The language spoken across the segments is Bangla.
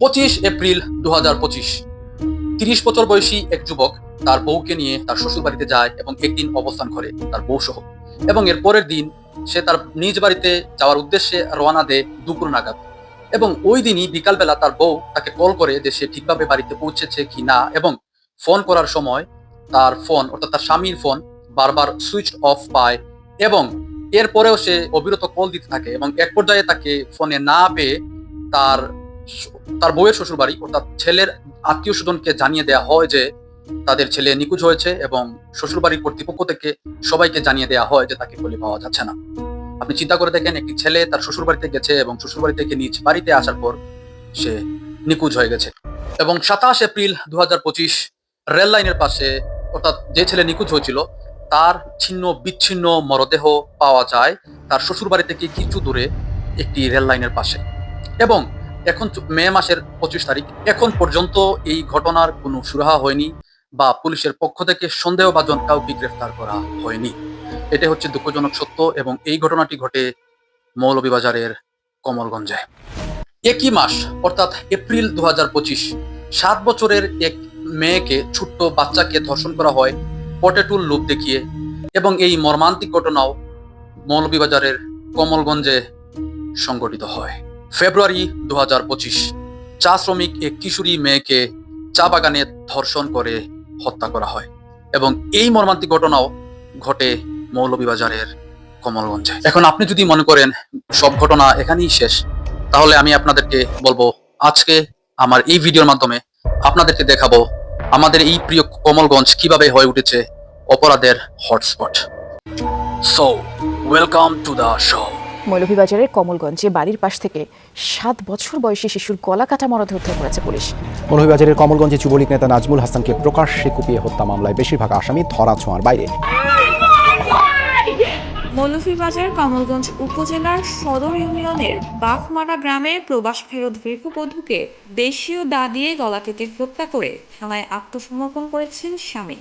পঁচিশ এপ্রিল দু হাজার পঁচিশ। তিরিশ বছর বয়সী এক যুবক তার বউকে নিয়ে তার শ্বশুর বাড়িতে যায় এবং একদিন অবস্থান করে তার বউ সহ এবং এর পরের দিন সে তার নিজ বাড়িতে যাওয়ার উদ্দেশ্যে রওনা দেয় দুপুর নাগাদ। এবং ওই দিনই বিকালবেলা তার বউ তাকে কল করে যে সে ঠিকভাবে বাড়িতে পৌঁছেছে কি না এবং ফোন করার সময় তার ফোন অর্থাৎ তার স্বামীর ফোন বারবার সুইচ অফ পায় এবং এরপরেও সে অবিরত কল দিতে থাকে এবং এক পর্যায়ে তাকে ফোনে না পেয়ে তার তার বউয়ের শ্বশুর বাড়ি অর্থাৎ ছেলের আত্মীয় স্বজনকে জানিয়ে দেওয়া হয় যে তাদের ছেলে নিখোঁজ হয়েছে এবং শ্বশুর বাড়ির কর্তৃপক্ষ থেকে সবাইকে জানিয়ে দেওয়া হয় যে তাকে খুঁজে পাওয়া যাচ্ছে না। আপনি চিন্তা করে দেখেন, একটি ছেলে তার শ্বশুর বাড়িতে গেছে এবং শ্বশুর বাড়ি থেকে নিজ বাড়িতে আসার পর সে নিখোঁজ হয়ে গেছে। এবং সাতাশ এপ্রিল দু হাজার পঁচিশ রেল লাইনের পাশে, অর্থাৎ যে ছেলে নিখোঁজ হয়েছিল, তার ছিন্ন বিচ্ছিন্ন মরদেহ পাওয়া যায় তার শ্বশুর বাড়ি থেকে কিছু দূরে একটি রেল লাইনের পাশে। এবং এখন মে মাসের পঁচিশ তারিখ। এখন পর্যন্ত এই ঘটনার কোনো সুরাহা হয়নি বা পুলিশের পক্ষ থেকে সন্দেহভাজন কাউকে গ্রেফতার করা হয়নি। এটা হচ্ছে দুঃখজনক সত্য এবং এই ঘটনাটি ঘটে মৌলভীবাজারের কমলগঞ্জে। একই মাস, অর্থাৎ এপ্রিল দু সাত বছরের এক মেয়েকে ছোট্ট বাচ্চাকে ধর্ষণ করা হয় পটেটুল লোভ দেখিয়ে এবং এই মর্মান্তিক ঘটনাও মৌলভীবাজারের কমলগঞ্জে সংঘটিত হয়। ফেব্রুয়ারি দু হাজার পঁচিশ। চা শ্রমিক এক কিশোরী মেয়েকে চা বাগানে ধর্ষণ করে হত্যা করা হয় এবং এই মর্মান্তিক ঘটনাও ঘটে মৌলভীবাজারের কমলগঞ্জে। এখন আপনি যদি মনে করেন সব ঘটনা এখানেই শেষ, তাহলে আমি আপনাদেরকে বলব আজকে আমার এই ভিডিওর মাধ্যমে আপনাদেরকে দেখাবো আমাদের এই প্রিয় কমলগঞ্জ কীভাবে হয়ে উঠেছে অপরাধের hotspot. So welcome to the show মৌলভীবাজারের কমলগঞ্জে বাড়ির পাশ থেকে সাত বছর বয়সী শিশুর গলা কাটা মরদেহ উদ্ধার করেছে পুলিশ। মৌলভীবাজারের কমলগঞ্জে যুবলীগ নেতা নাজমুল হাসানকে প্রকাশ্যে কুপিয়ে হত্যা মামলায় বেশিরভাগ আসামি ধরা ছোঁয়ার বাইরে। মৌলভীবাজার কমলগঞ্জ উপজেলার সদর ইউনিয়নের বাঘমারা গ্রামে প্রবাস ফেরত গৃহবধূকে দেশীয় দা দিয়ে গলা কেটে হত্যা করে থানায় আত্মসমর্পণ করেছেন স্বামী।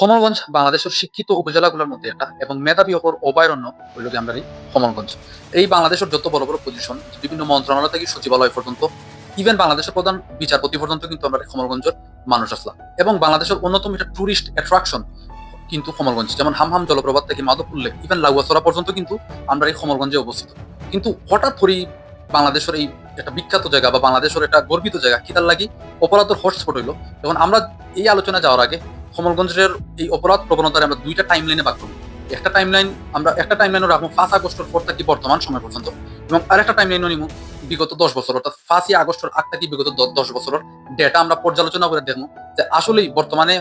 কমলগঞ্জ বাংলাদেশের শিক্ষিত উপজেলাগুলোর মধ্যে একটা এবং মেধাবী অপর অভয়ারণ্য হইল কি আমরা কমলগঞ্জ এই বাংলাদেশের যত বড় বড় পজিশন বিভিন্ন মন্ত্রণালয় থেকে সচিবালয় পর্যন্ত ইভেন বাংলাদেশের প্রধান বিচারপতি পর্যন্ত কিন্তু আমরা কমলগঞ্জের মানুষ আসলাম। এবং বাংলাদেশের অন্যতম একটা টুরিস্ট অ্যাট্রাকশন কিন্তু কমলগঞ্জ যেমন হামহাম জলপ্রপাত থেকে মাধবপুর লেক ইভেন লাগুয়াছড়া পর্যন্ত কিন্তু আমরা এই কমলগঞ্জে অবস্থিত। কিন্তু হঠাৎ করেই বাংলাদেশের এই একটা বিখ্যাত জায়গা বা বাংলাদেশের একটা গর্বিত জায়গা কিতার লাগি অপরাধের হটস্পট হইল। এবং আমরা এই আলোচনা যাওয়ার আগে কমলগঞ্জের এই অপরাধ প্রবণতার আমরা দুইটা টাইম লাইনে ভাগ করব। একটা টাইম লাইন আমরা, একটা টাইম লাইনও রাখব পাঁচ আগস্টের পর থেকে বর্তমান সময় পর্যন্ত। এবং আরেকটা টাইম লাইনও নিব বিগত দশ বছর, অর্থাৎ পাঁচই আগস্টের আগ থেকে বিগত দশ বছরের ডেটা আমরা পর্যালোচনা করে দেখব যে আসলেই বর্তমানে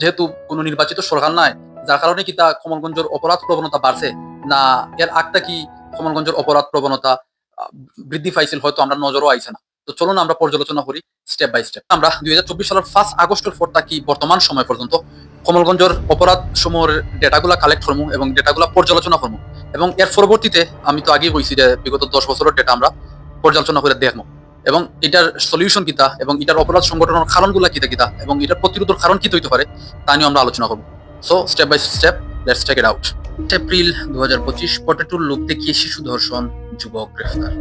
যেহেতু কোনো নির্বাচিত সরকার নাই, যার কারণে কি তা কমলগঞ্জের অপরাধ প্রবণতা বাড়ছে, না এর আগটা কি কমলগঞ্জের অপরাধ প্রবণতা বৃদ্ধি পাইছিল, হয়তো আমরা নজরও আইছে না। তো চলুন আমরা পর্যালোচনা করি স্টেপ বাই স্টেপ আমরা দুই সালের ফার্স্ট আগস্টের পর থাকি বর্তমান সময় পর্যন্ত? কমলগঞ্জের অপরাধ সমূহের ডেটাগুলা কালেক্ট করব এবং ডেটাগুলা পর্যালোচনা করব এবং এর পরবর্তীতে আমি তো আগেই কইছি যে বিগত দশ বছরের ডেটা আমরা পর্যালোচনা করে দেখব এবং এটার সলিউশন কিতা এবং এটার অপরাধ সংগঠনের কারণগুলা কিতা কিতা এবং এটার প্রতিরোধের কারণ কি হইতে পারে তা নিয়ে আমরা আলোচনা করব। So step by step let's take it out April দু হাজার পঁচিশ পটেটুর লোক দেখিয়ে শিশু ধর্ষণ, যুবক গ্রেফতার।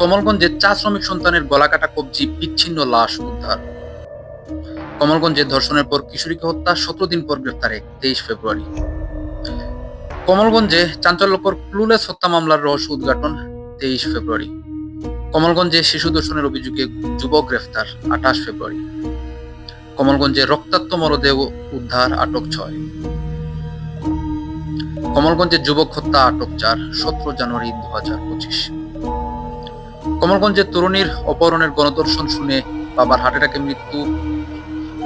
কমলগঞ্জে চা শ্রমিক সন্তানের গলা কাটা কবজি বিচ্ছিন্ন লাশ উদ্ধার। কমলগঞ্জে ধর্ষণের পর কিশোরীকে হত্যা, সতেরো দিন পর গ্রেফতারে তেইশ ফেব্রুয়ারি। কমলগঞ্জে চাঞ্চল্যকর ক্লুলেস হত্যা মামলার রহস্য উদ্ঘাটন, তেইশ ফেব্রুয়ারি। কমলগঞ্জে শিশু ধর্ষণের অভিযোগে যুবক গ্রেফতার, আঠাশ ফেব্রুয়ারি। কমলগঞ্জে রক্তাক্ত মরদেহ উদ্ধার, আটক ছয়। কমলগঞ্জে যুবক হত্যা, আটক চার, সতেরো জানুয়ারি দু হাজার পঁচিশ। কমলগঞ্জে তরুণীর অপহরণের গণদর্শন শুনে বাবার হার্ট অ্যাটাকে মৃত্যু।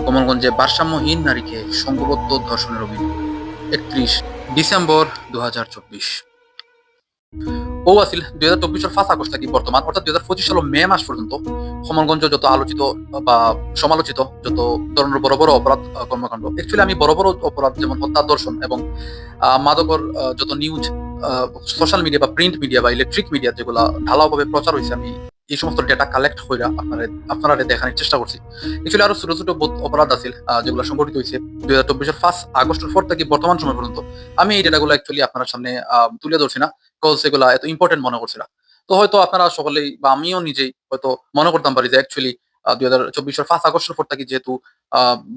কমলগঞ্জে ভারসাম্যহীন নারীকে সংঘবদ্ধ ধর্ষণের অভিযোগ। একত্রিশ ডিসেম্বর দু হাজার চব্বিশ। ও আসিল দুই হাজার চব্বিশের ফার্স্ট আগস্ট থেকে বর্তমান, অর্থাৎ দুই হাজার পঁচিশ সালের মে মাস পর্যন্ত কমলগঞ্জ যত আলোচিত বা সমালোচিত যত ধরনের বড় বড় অপরাধ কর্মকাণ্ড অ্যাকচুয়ালি আমি বড় বড় অপরাধ যেমন হত্যা দর্শন এবং মাদকর যত নিউজ সোশ্যাল মিডিয়া বা প্রিন্ট মিডিয়া বা ইলেকট্রিক মিডিয়া যেগুলো ঢালাওভাবে প্রচার হয়েছে আমি এই সমস্ত ডেটা কালেক্ট করে আপনারা আপনারা দেখানোর চেষ্টা করছি। এক্চুয়ালি আরও ছোট ছোট অপরাধ আছে যেগুলো সংঘটিত হয়েছে দুই হাজার চব্বিশের ফার্স্ট আগস্টের পর থেকে বর্তমান সময় পর্যন্ত। আমি এই ডেটাগুলো অ্যাকচুয়ালি আপনার সামনে তুলে ধরছি না কজ এগুলো এত ইম্পর্টেন্ট মনে করছি না। তো হয়তো আপনারা সকলেই বা আমিও নিজেই হয়তো মনে করতাম পারি যে অ্যাকচুয়ালি দুই হাজার চব্বিশের ফার্স্ট আগস্টের পর থেকে যেহেতু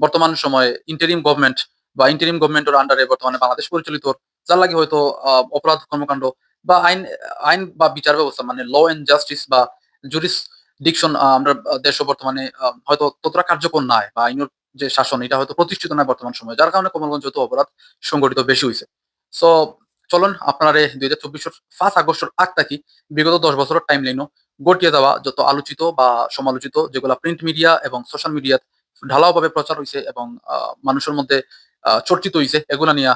বর্তমান সময়ে ইন্টারিম গভর্নমেন্ট বা ইন্টারিম গভর্নমেন্টের আন্ডারে বর্তমানে বাংলাদেশ পরিচালিত যার লাগে হয়তো অপরাধ কর্মকাণ্ড বা আইন আইন বা বিচার ব্যবস্থা মানে ল এন্ড জাস্টিস বা জুরিস ডিকশন আমরা দেশে বর্তমানে হয়তো ততটা কার্যকর নয় বা আইনের যে শাসন, এটা হয়তো প্রতিষ্ঠিত নয় বর্তমান সময়ে, যার কারণে কমলগঞ্জ হয়তো অপরাধ সংগঠিত বেশি হয়েছে। সো চলুন আপনারা দুই হাজার চব্বিশের ফার্স্ট আগস্টের আগ থাকি বিগত দশ বছরের টাইম লাইনও গটিয়ে দেওয়া যত আলোচিত বা সমালোচিত যেগুলো প্রিন্ট মিডিয়া এবং সোশ্যাল মিডিয়া ঢালাওভাবে প্রচার হয়েছে এবং মানুষের মধ্যে চর্চিত হয়েছে এগুলা নিয়ে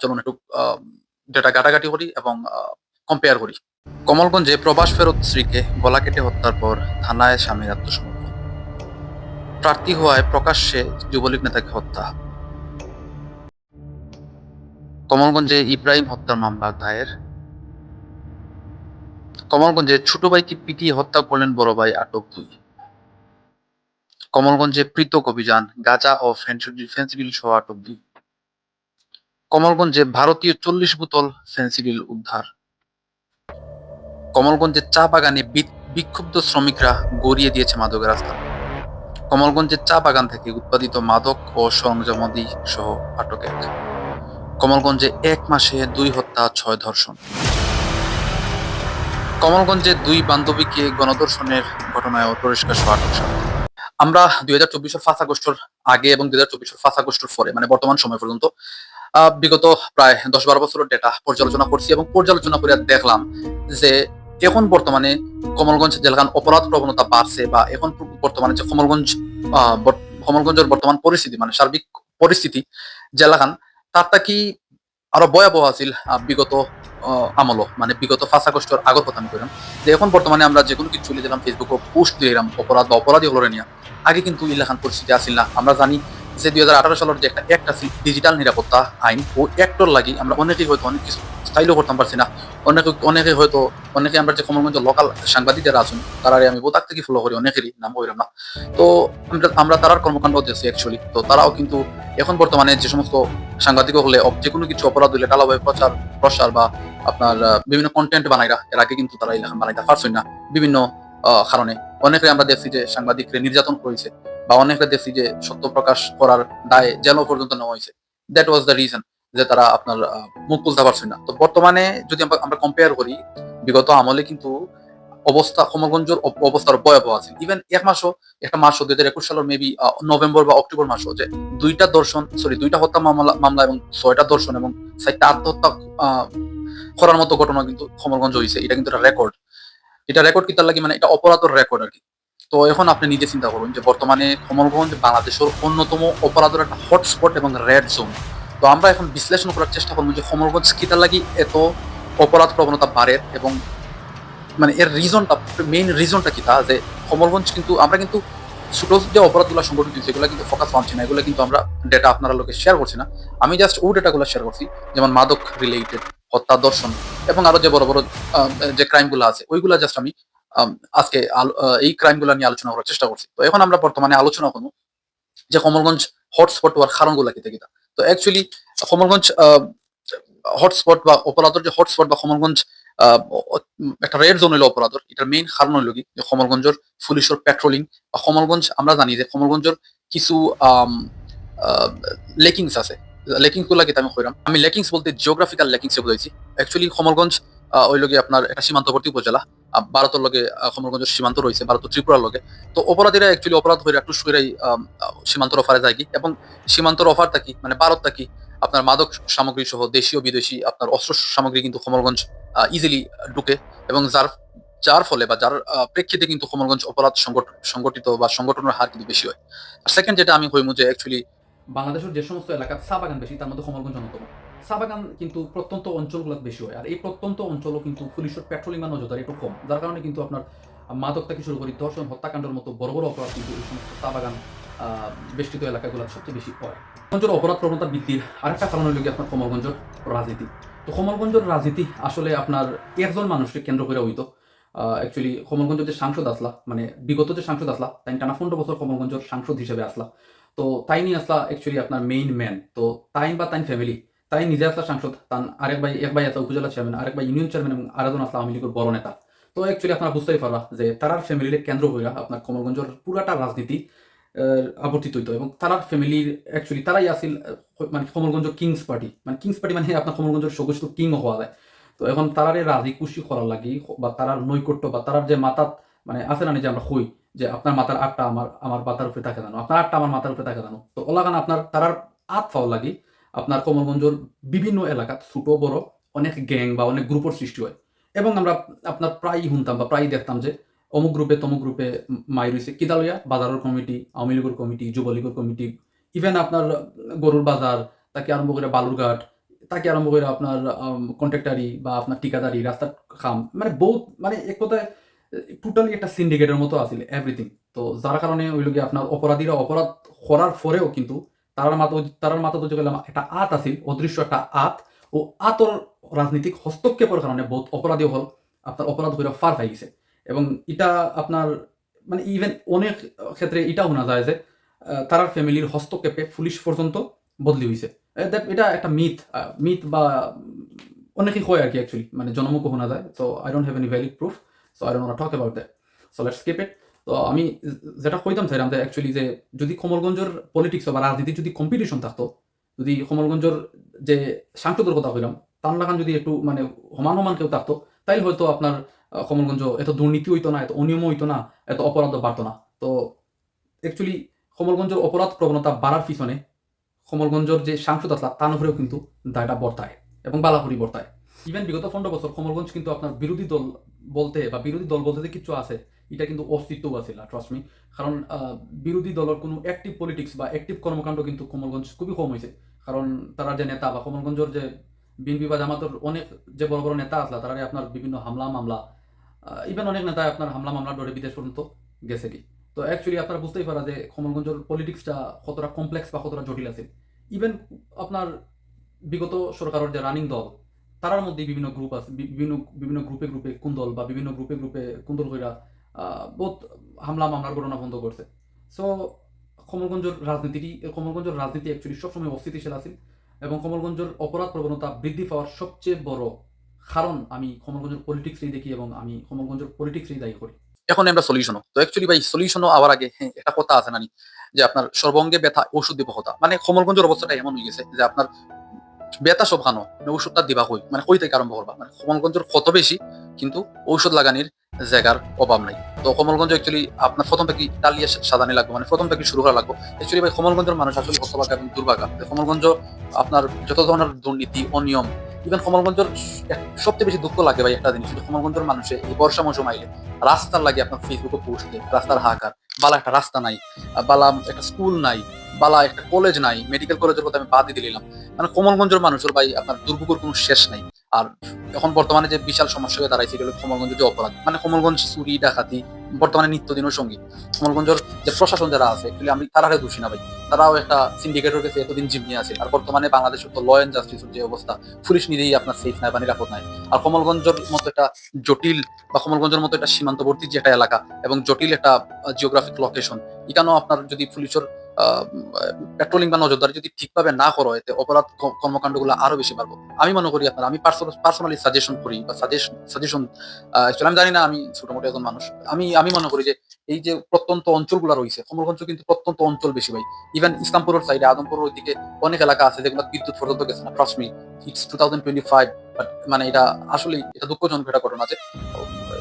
চলুন একটু ডেটা ঘাটাঘাটি করি এবং কম্পেয়ার করি। কমলগঞ্জে প্রবাস ফেরত স্ত্রীকে গলা কেটে হত্যার পর থানায় স্বামীর আত্মসমর্পণ। প্রার্থী হওয়ায় প্রকাশ্যে যুবলীগ নেতাকে হত্যা। কমলগঞ্জে ইব্রাহিম হত্যার মামলা দায়ের। কমলগঞ্জে ছোট ভাইকে পিটিয়ে হত্যা করলেন বড় ভাই আটক দুই। কমলগঞ্জে পৃথক অভিযান, গাজা ও ফেন্সিডিল সহ আটক দুই। কমলগঞ্জে ভারতীয় চল্লিশ বোতল ফেন্সিডিল উদ্ধার। কমলগঞ্জের চা বাগানে বিক্ষুব্ধ শ্রমিকরা গড়িয়ে দিয়েছে মাদকের রাস্তা। কমলগঞ্জের চা বাগান থেকে উৎপাদিত মাদক ও সরঞ্জামাদি সহ আটক এক। কমলগঞ্জে এক মাসে দুই হত্যা, ছয় ধর্ষণ। কমলগঞ্জে দুই বান্ধবীকে গণধর্ষণের ঘটনায় পরিষ্কার সহ আটক আমরা দুই হাজার চব্বিশের ফার্স্ট আগস্টের আগে এবং দুই হাজার চব্বিশের ফার্স্ট আগস্টের পরে মানে বর্তমান সময় পর্যন্ত বিগত প্রায় দশ বারো বছরের ডেটা পর্যালোচনা করছি এবং পর্যালোচনা করে দেখলাম যে এখন বর্তমানে কমলগঞ্জ জেলখান অপরাধ প্রবণতা বাড়ছে বা এখন বর্তমানে যে কমলগঞ্জ কমলগঞ্জের বর্তমান পরিস্থিতি মানে সার্বিক পরিস্থিতি জেলাখান তারটা কি আরও ভয়াবহ আছিল? বিগত আহ, আমলও মানে বিগত ফার্স্ট আগস্টের আগর কথা আমি কইলাম যে এখন বর্তমানে আমরা যে কোনো কিছু চলে দিলাম ফেসবুকে পোস্ট দিলাম অপরাধ বা অপরাধী হলো নিয়ে আগে কিন্তু ইলাখান পরিস্থিতি আসিল না। আমরা জানি যে দুই হাজার আঠারো সালের যে একটা আছে ডিজিটাল নিরাপত্তা আইন, ও অ্যাক্টর লাগি আমরা অনেকেই হয়তো অনেক কিছু স্টাইলও করতাম পারছি না। অনেকে অনেকে হয়তো অনেকে আমরা যে কমলগঞ্জ লোকাল সাংবাদিক যারা আছেন তারা আমি বোতাক থেকে ফলো করি, অনেকেরই নাম কইলাম না। তো আমরা আমরা তারার কর্মকাণ্ড দেখছি অ্যাকচুয়ালি তো তারাও কিন্তু এখন বর্তমানে যে সমস্ত সাংবাদিক হলে যে কোনো কিছু অপরাধ হলে টালাভাবে প্রচার প্রসার বা আপনার বিভিন্ন কন্টেন্ট বানাইরা এর আগে কিন্তু তারা বানাইতে পারছেন না বিভিন্ন কারণে। অনেকে আমরা দেখছি যে সাংবাদিকরে নির্যাতন করেছে। বা অনেকটা দেখছি যে সত্য প্রকাশ করার দায় জেলও পর্যন্ত নেওয়া হয়েছে। দ্যাট ওয়াজ দ্য রিজন যে তারা আপনার মুখ খুলতে পারছেন না। তো বর্তমানে যদি আমরা- কম্পেয়ার করি, বিগত আমলে কিন্তু অবস্থা কমলগঞ্জের অবস্থার ভয়াবহ আছে। ইভেন এক মাসও, একটা মাসও দুই হাজার একুশ সালের মেবি নভেম্বর বা অক্টোবর মাসও যে দুইটা দর্শন সরি দুইটা হত্যা মামলা মামলা এবং ছয়টা দর্শন এবং চারটা আত্মহত্যা করার মতো ঘটনা কিন্তু কমলগঞ্জ হয়েছে এটা কিন্তু একটা রেকর্ড এটা রেকর্ড কি তার লাগে মানে এটা অপরাধের রেকর্ড আর কি। তো এখন আপনি নিজে চিন্তা করুন যে বর্তমানে কমলগঞ্জ বাংলাদেশের অন্যতম অপরাধের একটা হটস্পট এবং রেড জোন তো আমরা এখন বিশ্লেষণ করার চেষ্টা করব যে কমলগঞ্জ কিতার লাগি এত অপরাধ প্রবণতা বাড়ে এবং মানে এর রিজনটা মেইন রিজনটা কি তা যে কমলগঞ্জ কিন্তু আমরা কিন্তু ছোট যে অপরাধগুলো সংগঠিত এগুলো কিন্তু ফোকাস পাচ্ছি না এগুলো কিন্তু আমরা ডেটা আপনারা লোকে শেয়ার করছি না। আমি জাস্ট ও ডেটাগুলো শেয়ার করছি যেমন মাদক রিলেটেড হত্যা দর্শন এবং আরও যে বড় বড় যে ক্রাইমগুলো আছে ওইগুলা জাস্ট আম, আজকে এই ক্রাইমগুলো নিয়ে আলোচনা করার চেষ্টা করছি। তো এখন আমরা বর্তমানে আলোচনা করব যে কমলগঞ্জ হটস্পট হওয়ার কারণগুলো কি কিতা তো। অ্যাকচুয়ালি কমলগঞ্জ হটস্পট বা অপরাধের যে হটস্পট বা কমলগঞ্জ একটা রেড জোন হইল অপরাধের, এটার মেইন কারণ হইল কি, যে কমলগঞ্জের পুলিশের পেট্রোলিং বা কমলগঞ্জ, আমরা জানি যে কমলগঞ্জের কিছু লেকিংস আছে। লেকিংসগুলা কি আমি কইরাম। আমি লেকিংস বলতে জিওগ্রাফিক্যাল লেকিংস বুঝাইছি। অ্যাকচুয়ালি কমলগঞ্জ ওই লগে আপনার একটা সীমান্তবর্তী উপজেলা ভারতের লগে কমলগঞ্জের সীমান্ত রয়েছে ভারত ত্রিপুরার লগে। তো অপরাধীরা অ্যাকচুয়ালি অপরাধ হয়ে একটু সুরাই সীমান্তর অফারে যায় কি? এবং সীমান্তর অফার থাকি মানে ভারত থাকি আপনার মাদক সামগ্রী সহ দেশীয় বিদেশি আপনার অস্ত্র সামগ্রী কিন্তু কমলগঞ্জ ইজিলি ঢুকে। এবং যার যার ফলে বা যার প্রেক্ষিতে কিন্তু কমলগঞ্জ অপরাধ সংগঠ- সংগঠিত বা সংগঠনের হার কিন্তু বেশি হয়। সেকেন্ড যেটা আমি হইমু যে অ্যাকচুয়ালি বাংলাদেশের যে সমস্ত এলাকার চা বাগান বেশি, তার মধ্যে কমলগঞ্জ অন্যতম। চা বাগান কিন্তু প্রত্যন্ত অঞ্চলগুলো বেশি হয়। আর এই প্রত্যন্ত অঞ্চলও কিন্তু পুলিশের পেট্রোলিং বা নজরদারি একটু কম। যার কারণে কিন্তু আপনার মাদক থেকে শুরু করি ধর্ষণ হত্যাকাণ্ডের মতো বড় বড় অপরাধ কিন্তু এই সমস্ত চা বাগান আহ, বেষ্টিত এলাকাগুলো সবচেয়ে বেশি হয়। কমলগঞ্জের অপরাধ প্রবণতা বৃদ্ধির আরেকটা কারণ হলো আপনার কমলগঞ্জের রাজনীতি। তো কমলগঞ্জের রাজনীতি আসলে আপনার একজন মানুষকে কেন্দ্র করে হইতো অ্যাকচুয়ালি কমলগঞ্জের যে সাংসদ আসলা মানে বিগত যে সাংসদ আসলা তাই টানা পনেরো বছর কমলগঞ্জের সাংসদ হিসেবে আসলা। তো তাই নিয়ে আসলা অ্যাকচুয়ালি আপনার মেইন ম্যান তো তাইন বা তাইন ফ্যামিলি তাই নিজে আসলা সাংসদ, তান আরেক ভাই, এক ভাই আসলা উপজেলা চেয়ারম্যান আরেক ভাই ইউনিয়ন চেয়ারম্যান এবং আরেকজন আসলা আওয়ামী লীগের বড় নেতা। তো অ্যাকচুয়ালি আপনারা বুঝতেই পারবা যে তারার ফ্যামিলির কেন্দ্র হইয়া আপনার কমলগঞ্জের পুরাটা রাজনীতি আবর্তিত হইতো এবং তারার ফ্যামিলির অ্যাকচুয়ালি তারাই আসিল মানে কমলগঞ্জ কিংস পার্টি মানে কিংস পার্টি মানে আপনার কমলগঞ্জের সগোষ্ঠ কিং হওয়া যায়। তো এখন তারারে রাজি খুশি করার লাগি বা তারার নৈকট্য বা তারার যে মাতাত মানে আছে না যে আমরা হই যে আপনার মাথার আটটা আমার আমার মাথার উপরে থাকে জানো, আপনার আটটা আমার মাথার উপরে থাকে জানো। তো ওলাগান আপনার তারার আট ফাও লাগি। আপনার কমলগঞ্জের বিভিন্ন এলাকাত ছোট, বড় অনেক গ্যাং বা অনেক গ্রুপের সৃষ্টি হয়। এবং আমরা আপনার প্রায়ই শুনতাম বা প্রায়ই দেখতাম যে অমুক গ্রুপে তমুক গ্রুপে মাই রয়েছে। কিদালইয়া বাজারের কমিটি, আওয়ামী লীগের কমিটি, যুবলীগের কমিটি ইভেন আপনার গরুর বাজার, তাকে আরম্ভ করে বালুরঘাট, তাকে আরম্ভ করে আপনার কন্ট্রাক্টারি বা আপনার ঠিকাদারি, রাস্তার খাম মানে বহুত মানে এক কথায় টোটালি একটা সিন্ডিকেটের মতো আছিল এভরিথিং তো যার কারণে ওই লোকে আপনার অপরাধীরা অপরাধ করার পরেও কিন্তু তারার মাথা তারার মাথা তো গেলাম একটা আত আছিল, অদৃশ্য একটা আত। ও আতর রাজনীতিক হস্তক্ষেপের কারণে বহুত অপরাধী হল। আপনার অপরাধ হইয়া ফার পাই গেছে। এবং এটা আপনার মানে ইভেন অনেক ক্ষেত্রে এটা শোনা যায় যে তারার ফ্যামিলির হস্তক্ষেপে পুলিশ পর্যন্ত বদলি হয়েছে এটা একটা মিথ মিথ বা অনেকেই হয় আর কি অ্যাকচুয়ালি মানে জনমুখ শোনা যায়। So I don't have any valid proof so I don't talk about that so let's skip it তো আমি যেটা কইতাম চাইলাম যে অ্যাকচুয়ালি যে যদি কমলগঞ্জের পলিটিক্স বা রাজনীতি যদি কম্পিটিশন থাকতো, যদি কমলগঞ্জের যে সাংসদের কথা কইলাম, তার লাগান যদি একটু মানে সমান সমান কেউ থাকতো, তাইলে হয়তো আপনার কমলগঞ্জ এত দুর্নীতি হইতো না, এত অনিয়ম হইতো না, এত অপরাধ বাড়তো না। তো অ্যাকচুয়ালি কমলগঞ্জের অপরাধ প্রবণতা বাড়ার পিছনে কমলগঞ্জের যে সাংসদ আসলা, তার উপরেও কিন্তু দায়টা বর্তায় এবং বালাপুরি বর্তায়। ইভেন বিগত পনেরো বছর কমলগঞ্জ কিন্তু আপনার বিরোধী দল বলতে বা বিরোধী দল বলতে কিছু আছে এটা কিন্তু অস্তিত্ব আছিল ট্রাস্ট মি কারণ বিরোধী দলের কোনো অ্যাক্টিভ পলিটিক্স বা অ্যাক্টিভ কর্মকাণ্ড কিন্তু কমলগঞ্জ খুবই কম হয়েছে। কারণ তারা যে নেতা বা কমলগঞ্জের যে বিএনপি বা জামাতের অনেক যে বড় বড় নেতা আসলা তারা আপনার বিভিন্ন হামলা মামলা ইভেন অনেক নেতা আপনার হামলা মামলা ডরে বিদেশ পর্যন্ত গেছে কি। তো অ্যাকচুয়ালি আপনারা বুঝতেই পারা যে কমলগঞ্জের পলিটিক্সটা কতটা কমপ্লেক্স বা কতটা জটিল আছে। ইভেন আপনার বিগত সরকারের যে রানিং দল, তারার মধ্যে বিভিন্ন গ্রুপ আছে বিভিন্ন বিভিন্ন গ্রুপে গ্রুপে কোন দল বা বিভিন্ন গ্রুপে গ্রুপে কোন দল কইরা বহুত হামলা মামলার ঘটনা বন্ধ করছে। সো কমলগঞ্জের রাজনীতি কমলগঞ্জের রাজনীতি অ্যাকচুয়ালি সবসময় অস্থিতিশীল আছে এবং কমলগঞ্জের অপরাধ প্রবণতা বৃদ্ধি পাওয়ার সবচেয়ে বড় কারণ আমি কমলগঞ্জের পলিটিক্সই দেখি এবং আমি কমলগঞ্জের পলিটিক্সই দায়ী করি। এখন আমরা সলিউশনও তো অ্যাকচুয়ালি ভাই সলিউশনও আবার আগে হ্যাঁ, একটা কথা আছে নানি যে আপনার সর্বঙ্গে ব্যথা ওষুধ কথা মানে কমলগঞ্জের অবস্থাটা এমন হয়ে গেছে যে আপনার ব্যথা সব খানো মানে ওষুধটা দিবা কই? মানে কই থেকে আরম্ভ করবা। মানে কমলগঞ্জের কত বেশি কিন্তু ঔষধ লাগানির জায়গার অভাব নাই। তো কমলগঞ্জ অ্যাকচুয়ালি আপনার প্রথম থেকে ডালিয়া সাজানি লাগবে? মানে প্রথম থেকে শুরু করা লাগবে? অ্যাকচুয়ালি ভাই, কমলগঞ্জের মানুষ আসলে হতভাগা এবং দুর্ভাগা। কমলগঞ্জ আপনার যত ধরনের দুর্নীতি, অনিয়ম ইভেন কমলগঞ্জের সবচেয়ে বেশি দুঃখ লাগে ভাই একটা জিনিস। কমলগঞ্জের মানুষে এই বর্ষা মৌসুম আইলে রাস্তার লাগে আপনার ফেসবুকে পোস্ট দেয়, রাস্তার হাহাকার। বালা একটা রাস্তা নাই, বালা একটা স্কুল নাই বালা একটা কলেজ নাই মেডিকেল কলেজের কথা আমি বাদই দিলাম। মানে কমলগঞ্জের মানুষের ভাই, আপনার দুর্ভোগের কোনো শেষ নাই। আর এখন বর্তমানে যে বিশাল সমস্যা হয়ে দাঁড়াইছে হলো কমলগঞ্জের যে অপরাধ। মানে কমলগঞ্জ চুরি, ডাকাতি, বর্তমানে নিত্যদিনের সঙ্গী। কমলগঞ্জের যে প্রশাসন যারা আছে actually আমি তারা দোষী না ভাই। তারাও একটা সিন্ডিকেটের কাছে এতদিন জিম্মি আছে। আর বর্তমানে বাংলাদেশের তো ল অ্যান্ড জাস্টিসের যে অবস্থা, পুলিশ নিজেই আপনার সেফ নাই বা নিরাপদ নাই। আর কমলগঞ্জের মতো একটা জটিল বা কমলগঞ্জের মতো একটা সীমান্তবর্তী যে একটা এলাকা, এবং জটিল একটা জিওগ্রাফিক লোকেশন এখানেও আপনার যদি পুলিশের পেট্রোলিং বা নজরদারি যদি ঠিকভাবে না করো এতে অপরাধ কর্মকাণ্ডগুলো আরও বেশি বাড়বো। আমি মনে করি আপনার, আমি পার্সোনালি সাজেশন করি বা সাজেশন সাজেশন আমি জানি না, আমি ছোট মোটো একজন মানুষ। আমি আমি মনে করি যে এই যে প্রত্যন্ত অঞ্চলগুলো রয়েছে কমলগঞ্জ কিন্তু প্রত্যন্ত অঞ্চল বেশি ভাই। ইভেন ইসলামপুরের সাইডে আদমপুরের ওইদিকে অনেক এলাকা আছে যেগুলো বিদ্যুৎ পর্যন্ত গেছে না trust me it's two thousand twenty five but মানে এটা আসলে এটা দুঃখজনক একটা ঘটনা আছে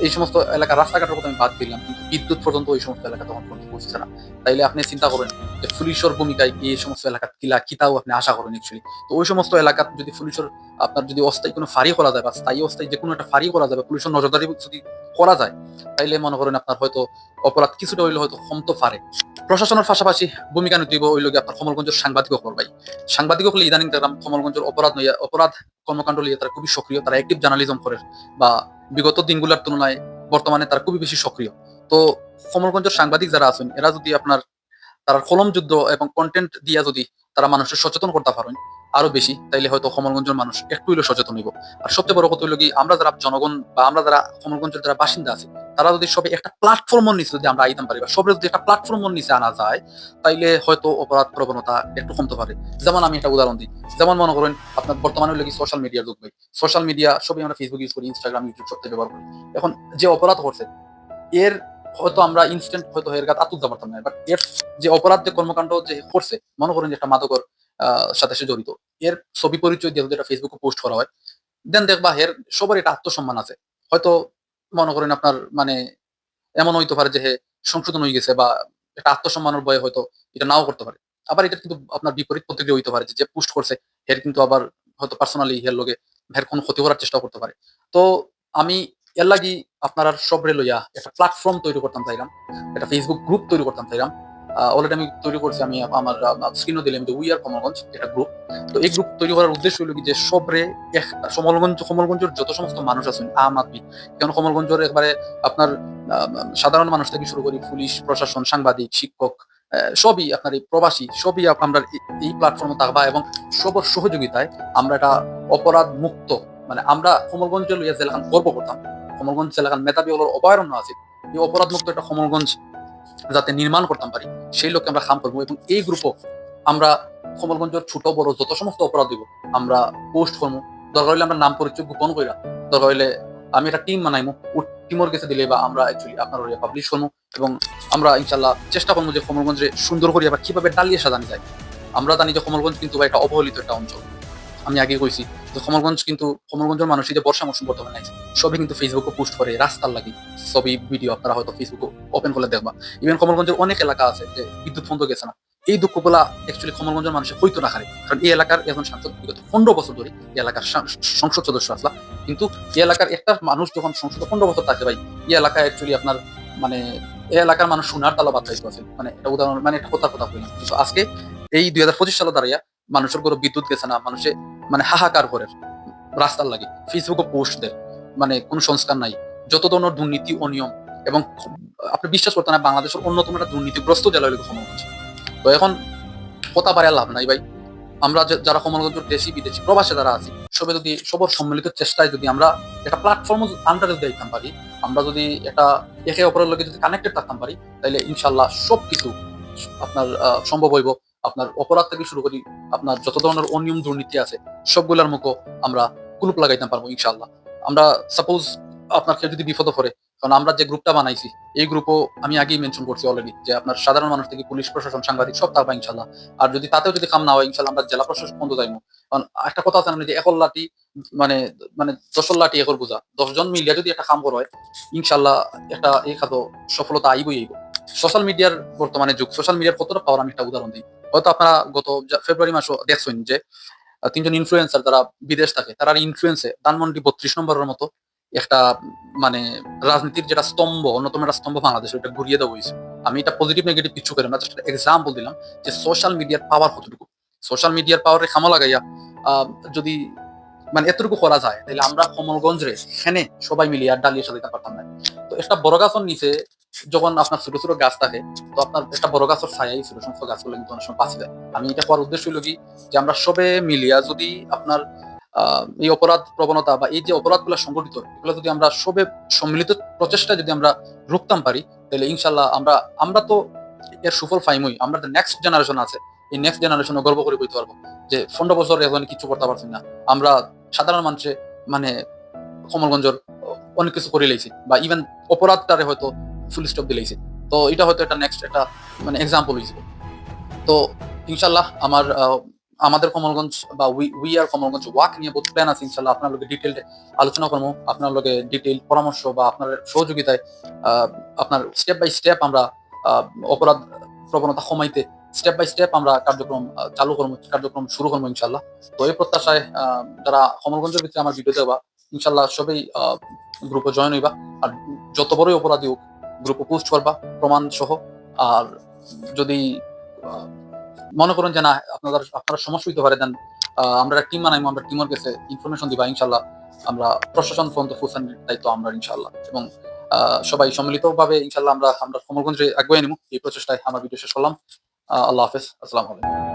এই সমস্ত এলাকা রাস্তাঘাটের কথা আমি বাদ দিলাম, কিন্তু বিদ্যুৎ পর্যন্ত ওই সমস্ত এলাকা তখন পর্যন্ত পৌঁছছে না। তাইলে আপনি চিন্তা করেন যে পুলিশের ভূমিকায় এই সমস্ত এলাকা কিলা, কিতাও আপনি আশা করেন অ্যাকচুয়ালি তো ওই সমস্ত এলাকা যদি পুলিশের আপনার যদি অস্থায়ী কোনো ফাঁড়ি করা যায় বা স্থায়ী অস্থায়ী যে কোনো একটা ফাঁড়ি করা যাবে পুলিশের নজরদারি যদি করা যায়, তাইলে মনে করেন আপনার হয়তো অপরাধ কিছুটা হইলে হয়তো কমতো পারে প্রশাসনের পাশাপাশি ভূমিকা নিতে ওই লোক আপনার কমলগঞ্জের সাংবাদিক ভাই। সাংবাদিক হলে ইদানিং দেখলাম কমলগঞ্জের অপরাধ নইয়া অপরাধ কর্মকাণ্ড লিয়ে তারা খুবই সক্রিয়। তারা অ্যাক্টিভ জার্নালিজম করে বা বিগত দিনগুলোর তুলনায় বর্তমানে তারা খুবই বেশি সক্রিয়। তো কমলগঞ্জের সাংবাদিক যারা আছেন, এরা যদি আপনার তারা কলম যুদ্ধ এবং কন্টেন্ট দিয়া যদি তারা মানুষের সচেতন করতে পারেন আরও বেশি, তাইলে হয়তো কমলগঞ্জের মানুষ একটু হইলেও সচেতন হইব। আর সবচেয়ে বড় কথা হইল কি, আমরা যারা জনগণ বা আমরা যারা কমলগঞ্জের যারা বাসিন্দা আছে তারা যদি সবে একটা প্ল্যাটফর্মের নিচে যদি আমরা আইতাম পারি বা সবে যদি একটা প্ল্যাটফর্মের নিচে আনা যায়, তাইলে হয়তো অপরাধ প্রবণতা একটু কমতে পারে। যেমন আমি একটা উদাহরণ দিই। যেমন মনে করেন, আপনার বর্তমানে কি সোশ্যাল মিডিয়ার যুগ ভাই। সোশ্যাল মিডিয়া সবই আমরা ফেসবুক ইউজ করি ইনস্টাগ্রাম ইউটিউব সবথেকে ব্যবহার করি। এখন যে অপরাধ করছে, এর হয়তো আমরা ইনস্ট্যান্ট হয়তো এর কাছে আতুলতে পারতাম না। বাট এর যে অপরাধ, যে কর্মকাণ্ড যে করছে, মনে করেন যে একটা মাদকর সাথে সে জড়িত, এর ছবি পরিচয় দিয়ে যদি এটা ফেসবুকে পোস্ট করা হয় দেন দেখবা এর সবার এটা আত্মসম্মান আছে। হয়তো মনে করেন আপনার মানে এমন হইতে পারে যে সংশোধন হয়ে গেছে বা একটা আত্মসম্মানের বয়ে হয়তো এটা নাও করতে পারে। আবার এটা কিন্তু আপনার বিপরীত প্রতিক্রিয়া হইতে পারে যে পোস্ট করছে এর কিন্তু আবার হয়তো পার্সোনালি হের লোকে হের কোনো ক্ষতি করার চেষ্টা করতে পারে। তো আমি এর লাগি আপনারা সবরে লইয়া একটা প্ল্যাটফর্ম তৈরি করতাম চাইলাম, একটা ফেসবুক গ্রুপ তৈরি করতাম চাইলাম। অলরেডি আমি তৈরি করছি, আমি আমার স্ক্রিনও দিলাম যে উই আর কমলগঞ্জ একটা গ্রুপ তো এই গ্রুপ তৈরি করার উদ্দেশ্য হলো কি যে সবরে একটা সমলগঞ্জ কমলগঞ্জের যত সমস্ত মানুষ আছেন, আম আদমি, কেন কমলগঞ্জের একবারে আপনার সাধারণ মানুষ থেকে শুরু করি পুলিশ, প্রশাসন, সাংবাদিক, শিক্ষক সবই আপনার এই প্রবাসী, সবই আমরা এই- প্ল্যাটফর্মে থাকবা এবং সবার সহযোগিতায় আমরা এটা অপরাধ মুক্ত মানে আমরা কমলগঞ্জ লইয়া জেলাখান গর্ব করতাম। কমলগঞ্জ জেলাখান মেধাবী হলোর অভয়ারণ্য আছে। এই অপরাধ মুক্ত একটা কমলগঞ্জ যাতে নির্মাণ করতাম পারি, সেই লক্ষ্যে আমরা কাম করব এবং এই গ্রুপও আমরা কমলগঞ্জের ছোট, বড় যত সমস্ত অপরাধ দিব, আমরা পোস্ট করব। দরকার হইলে আমরা নাম পরিচয় গোপন কইরা, দরকার হইলে আমি একটা টিম বানাইমু ও টিমর কাছে দিলে বা আমরা অ্যাকচুয়ালি আপনার পাবলিশ করব এবং আমরা ইনশাল্লাহ চেষ্টা করব যে কমলগঞ্জে সুন্দর করি আবার কীভাবে ডালিয়ে সাজানো যায়। আমরা জানি যে কমলগঞ্জ কিন্তু একটা অবহেলিত একটা অঞ্চল। আমি আগে কইছি কমলগঞ্জ কিন্তু, কমলগঞ্জের মানুষ যে বর্ষা মৌসুম বর্তমানে আছে, সবই কিন্তু ফেসবুকে পোস্ট করে, রাস্তার লাগি। ছবি ভিডিও আপনারা হয়তো ফেসবুকে ওপেন করলে দেখবা। ইভেন কমলগঞ্জের অনেক এলাকা আছে যে বিদ্যুৎ বন্ধ গেছে না। এই দুঃখগুলা অ্যাকচুয়ালি কমলগঞ্জের মানুষের হইতো না খারে। কারণ এই এলাকার এখন সাংসদ বিগত পনেরো বছর ধরে এই এলাকার সংসদ সদস্য আসলা। কিন্তু এই এলাকার একটা মানুষ যখন সংসদ পনেরো বছর থাকে ভাই, এই এলাকায় অ্যাকচুয়ালি আপনার মানে এই এলাকার মানুষ সোনার তালা বাচ্চাইতে আছে। মানে এটা উদাহরণ মানে এটা কথা কথা কইলাম। কিন্তু আজকে এই দুই হাজার পঁচিশ সালে দাঁড়িয়ে মানুষের কোনো বিদ্যুৎ গেছে না, মানুষে মানে হাহাকার করে রাস্তার লাগে, ফেসবুকে পোস্ট দেয় মানে কোনো সংস্কার নাই। যত ধরনের দুর্নীতি অনিয়ম এবং আপনি বিশ্বাস করতেন না, বাংলাদেশের অন্যতম একটা দুর্নীতিগ্রস্ত জেলা হলো কমলগঞ্জ তো এখন কথা পারে লাভ নাই ভাই। আমরা যারা কমলগঞ্জের দেশি, বিদেশি, প্রবাসে যারা আছি, সবে যদি, সবার সম্মিলিত চেষ্টায় যদি আমরা একটা প্ল্যাটফর্ম আন্ডারে যদি দিতাম পারি, আমরা যদি একটা একে অপরের লগে যদি কানেক্টেড থাকতাম পারি তাহলে ইনশাল্লাহ সব কিছু আপনার সম্ভব হইব। আপনার অপরাধ থেকে শুরু করি, আপনার যত ধরনের অনিয়ম দুর্নীতি আছে, সবগুলার মুখো আমরা কুলুপ লাগাইতে পারব ইনশাল্লাহ আমরা সাপোজ আপনার কেউ যদি বিপদ করে কারণ আমরা যে গ্রুপটা বানাইছি, এই গ্রুপও আমি আগেই মেনশন করছি অলরেডি যে আপনার সাধারণ মানুষ থেকে পুলিশ, প্রশাসন, সাংবাদিক সব থাকবা ইনশাল্লাহ আর যদি তাতেও যদি কাম না হয় ইনশাল্লাহ আমরা জেলা প্রশাসন পর্যন্ত যাইবো একটা কথা আছে না, যে একল মানে মানে দশল একর বোঝা। দশজন মিলিয়া যদি একটা কাম করা ইনশাল্লাহ একটা এই খাত সফলতা আইবই আইব। সোশ্যাল মিডিয়ার বর্তমানে যুগ সোশ্যাল মিডিয়ার কতটা পাওয়ার আমি একটা উদাহরণ দিই। হয়তো আপনারা গত ফেব্রুয়ারি মাসও দেখছেন যে তিনজন ইনফ্লুয়েন্সার যারা বিদেশ থাকে তারা ইনফ্লুয়েন্সে ধানমন্ডি বত্রিশ নম্বরের মতো একটা মানে রাজনীতির যেটা স্তম্ভ, অন্যতম একটা স্তম্ভ বাংলাদেশ ওটা ঘুরিয়ে দেওয়া হয়েছে। আমি এটা পজিটিভ নেগেটিভ কিছু করি না জাস্ট এক্সাম্পল দিলাম যে সোশ্যাল মিডিয়ার পাওয়ার কতটুকু। সোশ্যাল মিডিয়ার পাওয়ারে খামা লাগাইয়া যদি মানে এতটুকু করা যায় তাহলে আমরা কমলগঞ্জরে সেনে সবাই মিলিয়ে আর ডালিয়ে সাজাইতে পারতাম না। তো একটা বড় গাছের নিচে যখন আপনার ছোট ছোট গাছ থাকে, তো আপনার একটা বড় গাছের ছায়াই ছোট সমস্ত গাছগুলো কিন্তু অনেক সময় বাঁচে যায়। আমি এটা করার উদ্দেশ্য হলো কি, যে আমরা সবে মিলিয়া যদি আপনার এই অপরাধ প্রবণতা বা এই যে অপরাধগুলো সংগঠিত এগুলো যদি আমরা সবে সম্মিলিত প্রচেষ্টা যদি আমরা রুখতাম পারি তাহলে ইনশাল্লাহ আমরা আমরা তো এর সুফল পাইমই, আমরা নেক্সট জেনারেশন আছে। এই নেক্সট জেনারেশনও গর্ব করে বলতে পারব যে পনেরো বছর এখন কিছু করতে পারছি না। আমরা সাধারণ মানুষে মানে কমলগঞ্জর অনেক কিছু করে লাইছি বা ইভেন অপরাধটারে হয়তো ফুল স্টপ দিলাইছি তো এটা হয়তো একটা নেক্সট একটা মানে এক্সাম্পল হয়েছিল তো ইনশাল্লাহ আমার আমাদের কমলগঞ্জ বা we we are Kamalganj walk নিয়ে বহুত প্ল্যান আছে ইনশাল্লাহ। আপনার লোকে ডিটেল আলোচনা করব, আপনার লোকে ডিটেল পরামর্শ বা আপনার সহযোগিতায় আপনার স্টেপ বাই স্টেপ আমরা অপরাধ প্রবণতা কমাইতে স্টেপ বাই স্টেপ আমরা কার্যক্রম চালু করব, কার্যক্রম শুরু করব ইনশাল্লাহ তো এই প্রত্যাশায় যারা কমলগঞ্জের ভিতরে আমার ভিডিও দেবা ইনশাল্লাহ সবাই গ্রুপে জয়েন হইবা। আর যত বড়ই অপরাধী হোক গ্রুপে পোস্ট করবা, প্রমাণ সহ। আর যদি মনে করেন যে না, আপনাদের, আপনারা সমস্যা হইতে পারে দেন আমরা টিম বানাইবো আমরা টিমের কাছে ইনফরমেশন দিবা ইনশাল্লাহ আমরা প্রশাসন ফ্রন্ট ফুলসান দায়িত্ব আমরা ইনশাল্লাহ এবং সবাই সম্মিলিতভাবে ইনশাল্লাহ আমরা আমরা কমলগঞ্জে আগুয়ে নিব এই প্রচেষ্টায় আমার ভিডিও শেষ করলাম। আল্লাহ হাফেজ আসসালামু আলাইকুম